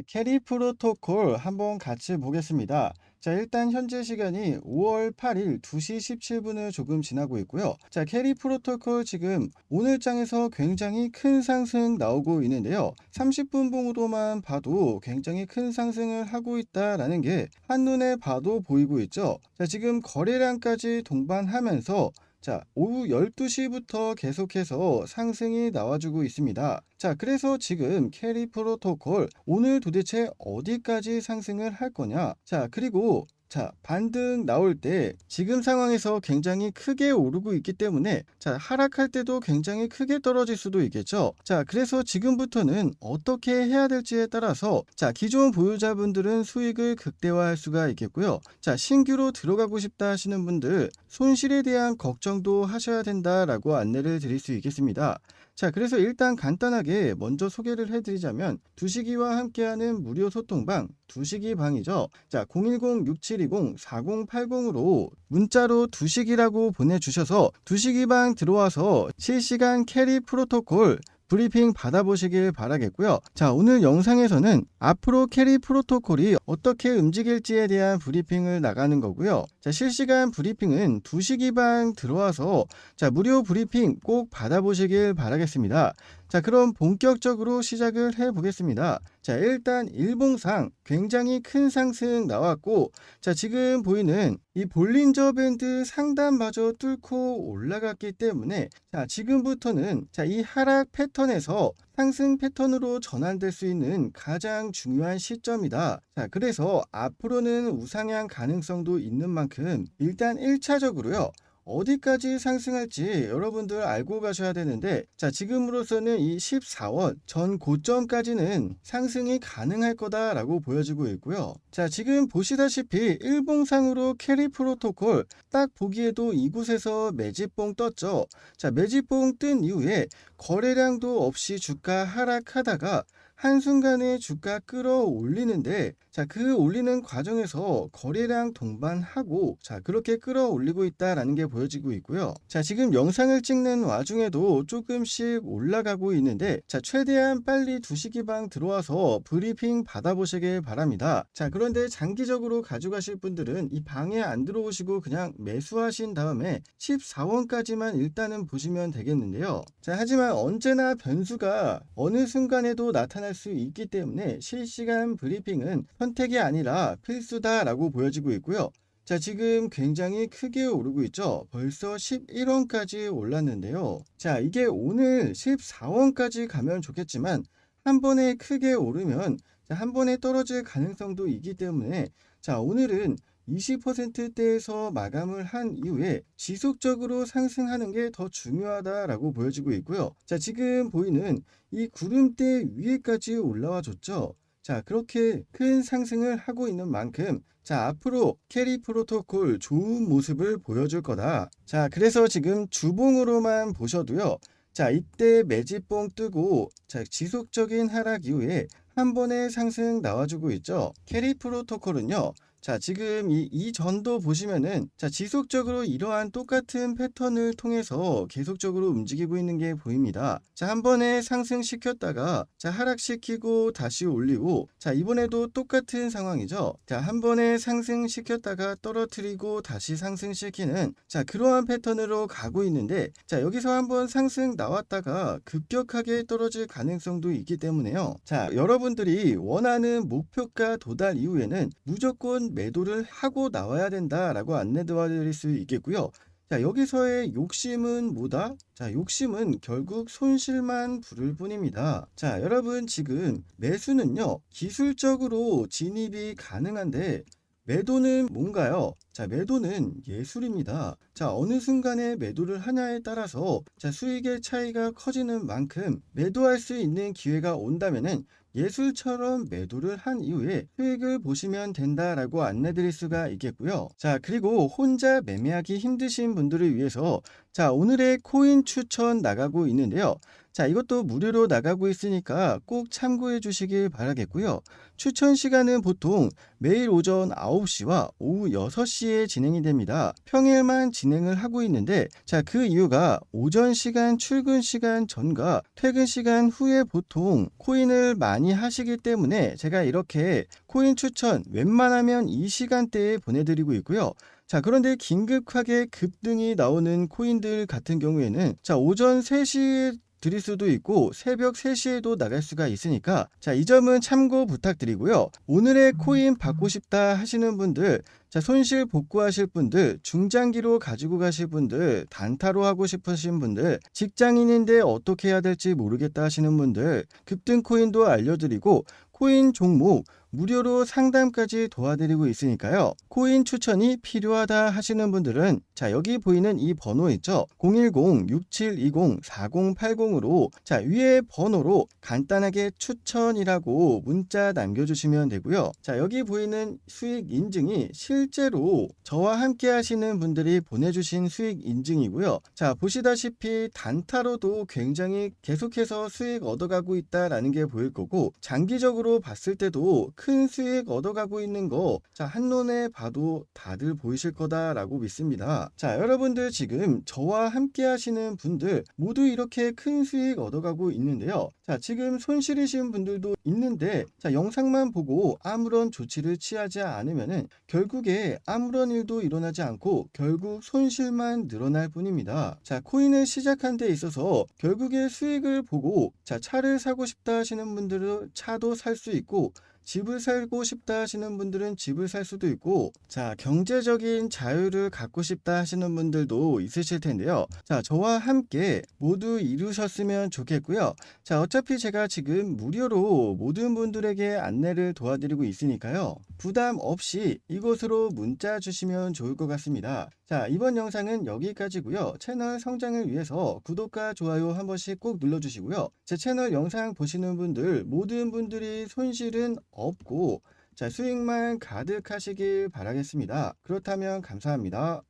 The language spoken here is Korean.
네, 캐리 프로토콜 한번 같이 보겠습니다. 자, 일단 현재 시간이 5월 8일 2시 17분을 조금 지나고 있고요. 자, 캐리 프로토콜 지금 오늘 장에서 굉장히 큰 상승 나오고 있는데요. 30분 봉으로만 봐도 굉장히 큰 상승을 하고 있다라는 게 한눈에 봐도 보이고 있죠. 자, 지금 거래량까지 동반하면서 자, 오후 12시부터 계속해서 상승이 나와주고 있습니다. 자, 그래서 지금 캐리 프로토콜 오늘 도대체 어디까지 상승을 할 거냐? 자, 그리고 자, 반등 나올 때 지금 상황에서 굉장히 크게 오르고 있기 때문에 자, 하락할 때도 굉장히 크게 떨어질 수도 있겠죠. 자, 그래서 지금부터는 어떻게 해야 될지에 따라서 자, 기존 보유자분들은 수익을 극대화할 수가 있겠고요. 자, 신규로 들어가고 싶다 하시는 분들 손실에 대한 걱정도 하셔야 된다라고 안내를 드릴 수 있겠습니다. 자, 그래서 일단 간단하게 먼저 소개를 해드리자면 두식이와 함께하는 무료 소통방 두식이 방이죠. 자, 010-6720-4080으로 문자로 두식이라고 보내주셔서 두식이 방 들어와서 실시간 캐리 프로토콜 브리핑 받아보시길 바라겠고요. 자, 오늘 영상에서는 앞으로 캐리 프로토콜이 어떻게 움직일지에 대한 브리핑을 나가는 거고요. 자, 실시간 브리핑은 2시 방 들어와서 자, 무료 브리핑 꼭 받아보시길 바라겠습니다. 자, 그럼 본격적으로 시작을 해 보겠습니다. 자, 일단 일봉상 굉장히 큰 상승 나왔고, 자, 지금 보이는 이 볼린저 밴드 상단마저 뚫고 올라갔기 때문에, 자, 지금부터는 자, 이 하락 패턴에서 상승 패턴으로 전환될 수 있는 가장 중요한 시점이다. 자, 그래서 앞으로는 우상향 가능성도 있는 만큼 일단 1차적으로요. 어디까지 상승할지 여러분들 알고 가셔야 되는데 자 지금으로서는 이 14원 전 고점까지는 상승이 가능할 거다라고 보여지고 있고요. 자 지금 보시다시피 일봉상으로 캐리 프로토콜 딱 보기에도 이곳에서 매집봉 떴죠. 자 매집봉 뜬 이후에 거래량도 없이 주가 하락하다가 한순간에 주가 끌어올리는데 자 그 올리는 과정에서 거래량 동반하고 자 그렇게 끌어올리고 있다라는 게 보여지고 있고요. 자 지금 영상을 찍는 와중에도 조금씩 올라가고 있는데 자 최대한 빨리 두시기방 들어와서 브리핑 받아보시길 바랍니다. 자 그런데 장기적으로 가져가실 분들은 이 방에 안 들어오시고 그냥 매수하신 다음에 14원까지만 일단은 보시면 되겠는데요. 자 하지만 언제나 변수가 어느 순간에도 나타날 수 있기 때문에 실시간 브리핑은 선택이 아니라 필수다라고 보여지고 있고요. 자, 지금 굉장히 크게 오르고 있죠. 벌써 11원까지 올랐는데요. 자, 이게 오늘 14원까지 가면 좋겠지만 한 번에 크게 오르면 자, 한 번에 떨어질 가능성도 있기 때문에 자, 오늘은 20%대에서 마감을 한 이후에 지속적으로 상승하는 게 더 중요하다라고 보여지고 있고요. 자, 지금 보이는 이 구름대 위에까지 올라와 줬죠. 자, 그렇게 큰 상승을 하고 있는 만큼 자, 앞으로 캐리 프로토콜 좋은 모습을 보여줄 거다. 자, 그래서 지금 주봉으로만 보셔도요. 자, 이때 매집봉 뜨고 자, 지속적인 하락 이후에 한 번에 상승 나와주고 있죠. 캐리 프로토콜은요. 자, 지금 이, 이 전도 보시면은, 자, 지속적으로 이러한 똑같은 패턴을 통해서 계속적으로 움직이고 있는 게 보입니다. 자, 한 번에 상승시켰다가, 자, 하락시키고 다시 올리고, 자, 이번에도 똑같은 상황이죠. 자, 한 번에 상승시켰다가 떨어뜨리고 다시 상승시키는, 자, 그러한 패턴으로 가고 있는데, 자, 여기서 한번 상승 나왔다가 급격하게 떨어질 가능성도 있기 때문에요. 자, 여러분들이 원하는 목표가 도달 이후에는 무조건 매도를 하고 나와야 된다라고 안내 도와드릴 수 있겠고요. 자, 여기서의 욕심은 뭐다? 자, 욕심은 결국 손실만 부를 뿐입니다. 자, 여러분 지금 매수는요, 기술적으로 진입이 가능한데, 매도는 뭔가요? 자, 매도는 예술입니다. 자, 어느 순간에 매도를 하냐에 따라서 자, 수익의 차이가 커지는 만큼 매도할 수 있는 기회가 온다면은 예술처럼 매도를 한 이후에 수익을 보시면 된다라고 안내 드릴 수가 있겠고요. 자, 그리고 혼자 매매하기 힘드신 분들을 위해서 자, 오늘의 코인 추천 나가고 있는데요. 자, 이것도 무료로 나가고 있으니까 꼭 참고해 주시길 바라겠고요. 추천 시간은 보통 매일 오전 9시와 오후 6 시에 진행이 됩니다. 평일만 진행을 하고 있는데, 자, 그 이유가 오전 시간, 출근 시간 전과 퇴근 시간 후에 보통 코인을 많이 하시기 때문에 제가 이렇게 코인 추천 웬만하면 이 시간대에 보내드리고 있고요. 자, 그런데 긴급하게 급등이 나오는 코인들 같은 경우에는 자, 오전 3시에 드릴 수도 있고 새벽 3시에도 나갈 수가 있으니까 자, 이 점은 참고 부탁드리고요. 오늘의 코인 받고 싶다 하시는 분들 자, 손실 복구하실 분들, 중장기로 가지고 가실 분들, 단타로 하고 싶으신 분들, 직장인인데 어떻게 해야 될지 모르겠다 하시는 분들, 급등 코인도 알려드리고, 코인 종목 무료로 상담까지 도와드리고 있으니까요. 코인 추천이 필요하다 하시는 분들은 자 여기 보이는 이 번호 있죠. 010-6720-4080으로 자 위에 번호로 간단하게 추천이라고 문자 남겨주시면 되고요. 자 여기 보이는 수익 인증이 실제로 저와 함께 하시는 분들이 보내주신 수익 인증이고요. 자 보시다시피 단타로도 굉장히 계속해서 수익 얻어가고 있다라는 게 보일 거고 장기적으로 봤을 때도 큰 수익 얻어가고 있는 거, 자, 한눈에 봐도 다들 보이실 거다라고 믿습니다. 자, 여러분들 지금 저와 함께 하시는 분들 모두 이렇게 큰 수익 얻어가고 있는데요. 자, 지금 손실이신 분들도 있는데, 자, 영상만 보고 아무런 조치를 취하지 않으면은 결국에 아무런 일도 일어나지 않고 결국 손실만 늘어날 뿐입니다. 자, 코인을 시작한 데 있어서 결국에 수익을 보고, 자, 차를 사고 싶다 하시는 분들은 차도 살 수 있고, 집을 살고 싶다 하시는 분들은 집을 살 수도 있고, 자, 경제적인 자유를 갖고 싶다 하시는 분들도 있으실 텐데요. 자, 저와 함께 모두 이루셨으면 좋겠고요. 자, 어차피 제가 지금 무료로 모든 분들에게 안내를 도와드리고 있으니까요. 부담 없이 이곳으로 문자 주시면 좋을 것 같습니다. 자, 이번 영상은 여기까지고요. 채널 성장을 위해서 구독과 좋아요 한 번씩 꼭 눌러주시고요. 제 채널 영상 보시는 분들 모든 분들이 손실은 없고 자, 수익만 가득하시길 바라겠습니다. 그렇다면 감사합니다.